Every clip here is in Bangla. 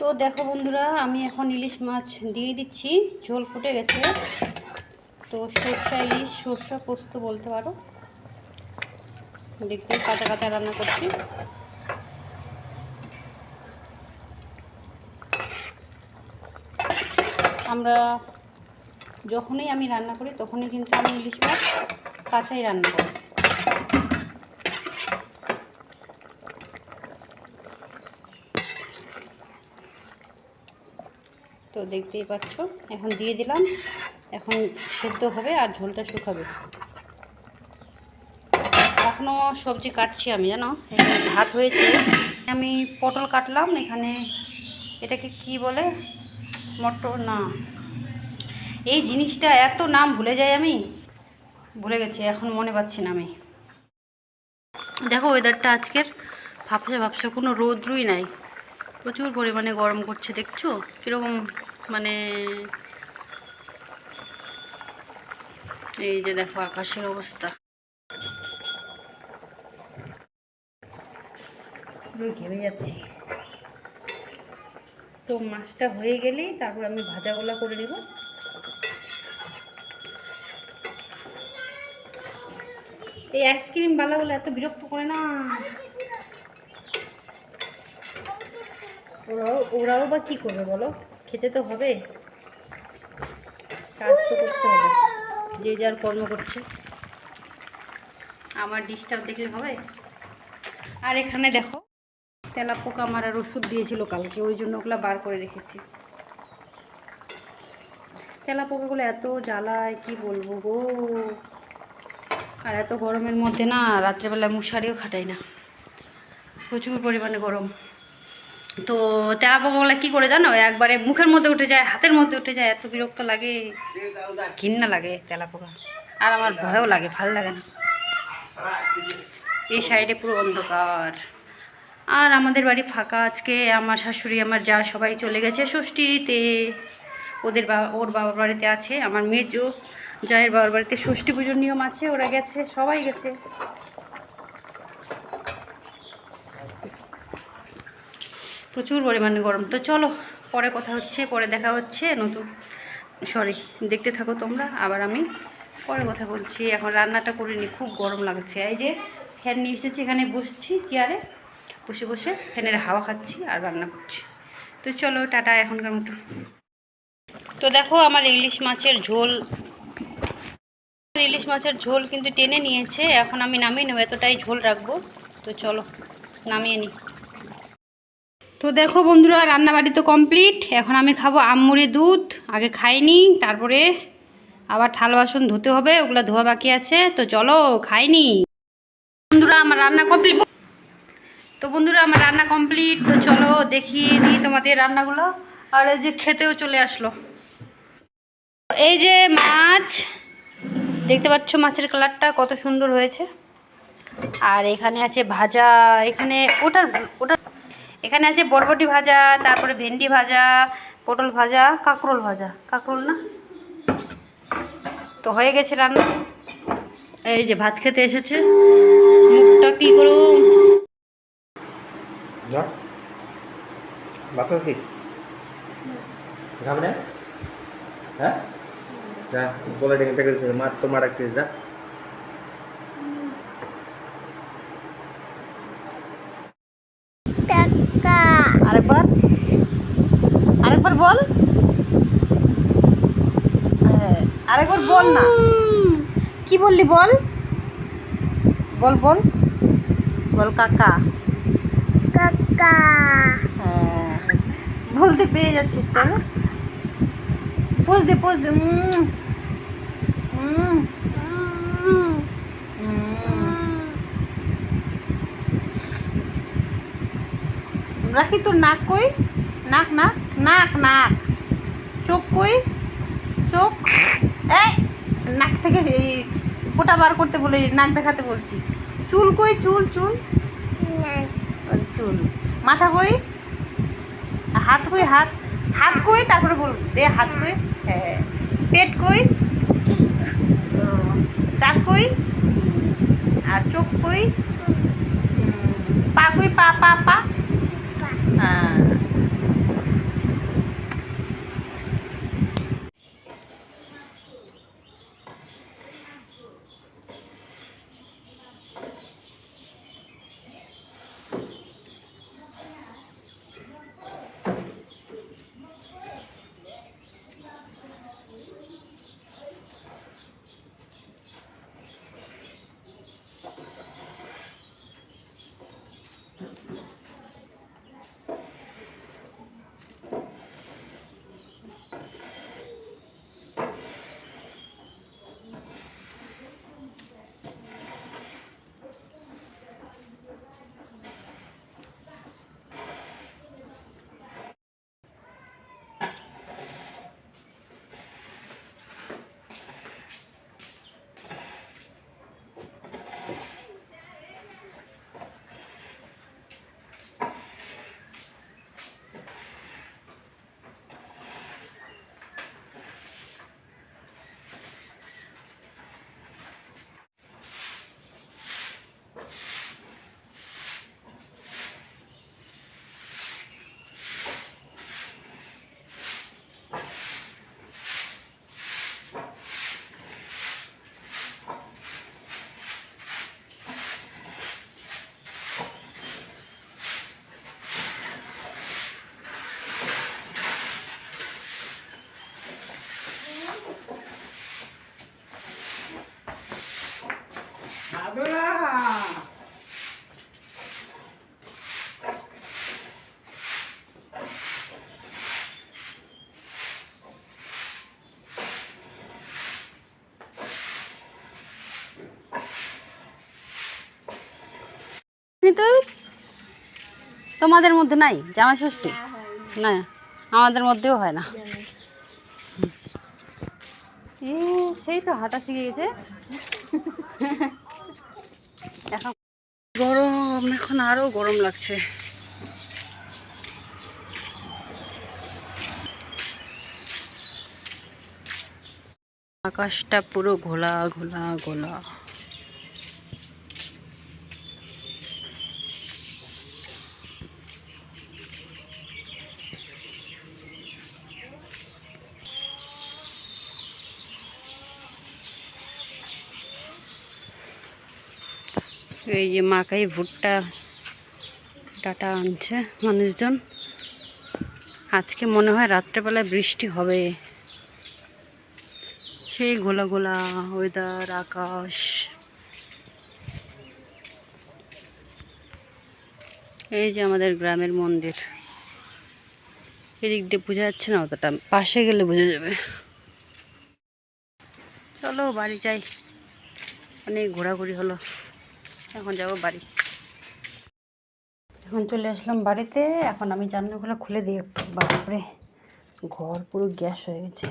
তো দেখো বন্ধুরা, আমি এখন ইলিশ মাছ দিয়ে দিচ্ছি। ঝোল ফুটে গেছে। তো সরষা ইলিশ, সরষা পোস্ত বলতে পারো। দেখতে কাঁচা কাঁচা রান্না করছি। আমরা যখনই আমি রান্না করি, তখনই কিন্তু আমি ইলিশ মাছ কাঁচাই রান্না করি। তো দেখতেই পাচ্ছ। এখন দিয়ে দিলাম। এখন সেদ্ধ হবে আর ঝোলটা শুকাবে। এখনও সবজি কাটছি আমি, জানো? ভাত হয়েছে। আমি পটল কাটলাম, এখানে এটাকে কি বলে? মটর, না। এই জিনিসটা এত নাম ভুলে যাই আমি। ভুলে গেছি, এখন মনে পাচ্ছি না আমি। দেখো ওয়েদারটা আজকের ভাবসা ভাবসা, কোনো রোদ্রুই নাই। প্রচুর পরিমাণে গরম করছে, দেখছ? কীরকম মানে এই যে দেখো আকাশের অবস্থা। ঘেমে যাচ্ছি। তো মাছটা হয়ে গেলেই তারপর আমি ভাজাগুলো করে নেব। এই আইসক্রিম বালাগুলো এত বিরক্ত করে না। ওরাও ওরাও বা কী করবে বলো? খেতে তো হবে। কাজ তো করতে হবে। যে যার কর্ম করছে। আমার ডিস্টার্ব দেখলে হবে। আর এখানে দেখো তেলা পোকা মারার ওষুধ দিয়েছিল কালকে, ওই জন্য ওগুলো বার করে রেখেছি। তেলা পোকাগুলো এত জ্বালায়, কি বলব গো? আর এত গরমের মধ্যে না, রাত্রেবেলায় মশারিও খাটাই না। প্রচুর পরিমাণে গরম। তো তেলা পোকাগুলো কী করে জানো? একবারে মুখের মধ্যে উঠে যায়, হাতের মধ্যে উঠে যায়, এত বিরক্ত লাগে। ঘিন্না লাগে তেলা পোকা আর আমার ভয়ও লাগে, ভালো লাগে না। এই সাইডে পুরো অন্ধকার। আর আমাদের বাড়ি ফাঁকা আজকে। আমার শাশুড়ি, আমার যা, সবাই চলে গেছে ষষ্ঠীতে। ওদের বাবা ওর বাবার বাড়িতে আছে, আমার মেজো। জায়ের বাবার বাড়িতে ষষ্ঠী পুজোর নিয়ম আছে, ওরা গেছে, সবাই গেছে। প্রচুর পরিমাণে গরম। তো চলো, পরে কথা হচ্ছে, পরে দেখা হচ্ছে, নতুন সরি দেখতে থাকো তোমরা, আবার আমি পরে কথা বলছি। এখন রান্নাটা করে করিনি, খুব গরম লাগছে। এই যে ফ্যান নিয়ে এসেছি, এখানে বসছি চেয়ারে বসে বসে ফ্যানের হাওয়া খাচ্ছি আর রান্না করছি। তো চলো, টাটা এখনকার মতো। তো দেখো, আমার ইলিশ মাছের ঝোল। ইলিশ মাছের ঝোল কিন্তু টেনে নিয়েছে। এখন আমি নামিয়ে নেব, এতটাই ঝোল রাখব। তো চলো, নামিয়ে নিই তো দেখো বন্ধুরা, রান্নাবাড়ি তো কমপ্লিট এখন আমি খাব আমমুড়ি দুধ, আগে খাইনি, তারপরে আবার থাল বাসন ধুতে হবে, ওগুলো ধোয়া বাকি আছে, তো চলো খাইনি। বন্ধুরা, আমার রান্না কমপ্লিট তো বন্ধুরা, আমার রান্না কমপ্লিট তো চলো দেখিয়ে দিই তোমাদের রান্নাগুলো। আর এই যে খেতেও চলে আসলো। এই যে মাছ, দেখতে পাচ্ছ মাছের কালারটা কত সুন্দর হয়েছে। আর এখানে আছে ভাজা, এখানে ওটার ওটা এখানে আছে বরবটি ভাজা, তারপরে ভেন্ডি ভাজা, পটল ভাজা, কাঁকরোল ভাজা। কাঁকরোল না? তো হয়ে গেছে রান্না। এই যে ভাত খেতে এসেছে। মুখটা কী না? হ্যাঁ? যা, বলে ডেকে মাছ তো মা ডাকতিস যা আরেকবার আরেকবার বল হ্যাঁ, আরেকবার বল না। কি বললি বল? বল বল। বল কাকা। কাকা। হ্যাঁ। বলতে পেয়ে যাচ্ছিস না পোজ দে পোজ দে। রাখি তোর নাক কই? নাক নাক নাক নাক। চোখ কই? চোখ? এই নাক থেকে এই ফোঁটা বার করতে বলে নাক দেখাতে বলছি। চুল কই চুল চুল? চুল। মাথা কই? হাত কই হাত? হাত কই? তারপরে বল দে হাত কই। হ্যাঁ পেট কই? দাঁত কই? আর চোখ কই? পা কই? পা পা? পা। হ্যাঁ। তোমাদের মধ্যে নাই? জামাই ষষ্ঠী? না আমাদের মধ্যেও হয় না। সেই তো হাঁটা শিখে গেছে। এখন গরম এখন আরও গরম লাগছে। আকাশটা পুরো ঘোলা ঘোলা ঘোলা। এই যে মাকাই ভুট্টা ডাটা আনছে মানুষজন। আজকে মনে হয় রাত্রেবেলায় বৃষ্টি হবে। সেই গোলা গোলা ওয়েদার আকাশ। এই যে আমাদের গ্রামের মন্দির। এদিক দিয়ে বোঝা যাচ্ছে না অতটা, পাশে গেলে বোঝা যাবে। চলো বাড়ি যাই। অনেক ঘোরাঘুরি হলো। এখন যাব বাড়ি। এখন চলে আসলাম বাড়িতে। এখন আমি জানলাগুলো খুলে দিই একটু। বাড়ি ঘর পুরো গ্যাস হয়ে গেছে।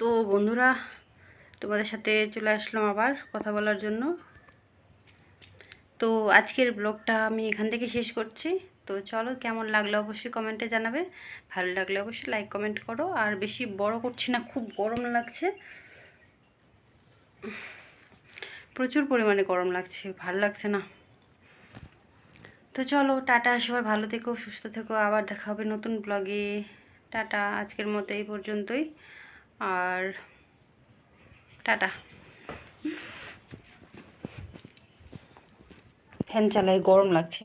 তো বন্ধুরা, তোমাদের সাথে চলে আসলাম আবার কথা বলার জন্য। তো আজকের ব্লগটা আমি এখান থেকে শেষ করছি। তো চলো, কেমন লাগল অবশ্যই কমেন্টে জানাবে। ভালো লাগলে অবশ্যই লাইক কমেন্ট করো। আর বেশি বড় করছি না, খুব গরম লাগছে। প্রচুর পরিমাণে গরম লাগছে, ভালো লাগছে না। তো চলো, টাটা, সবাই ভালো থেকো, সুস্থ থেকো। আবার দেখা হবে নতুন ব্লগে টাটা, আজকের মতো এই পর্যন্তই। আর টাটা। ফ্যান চালাই গরম লাগছে।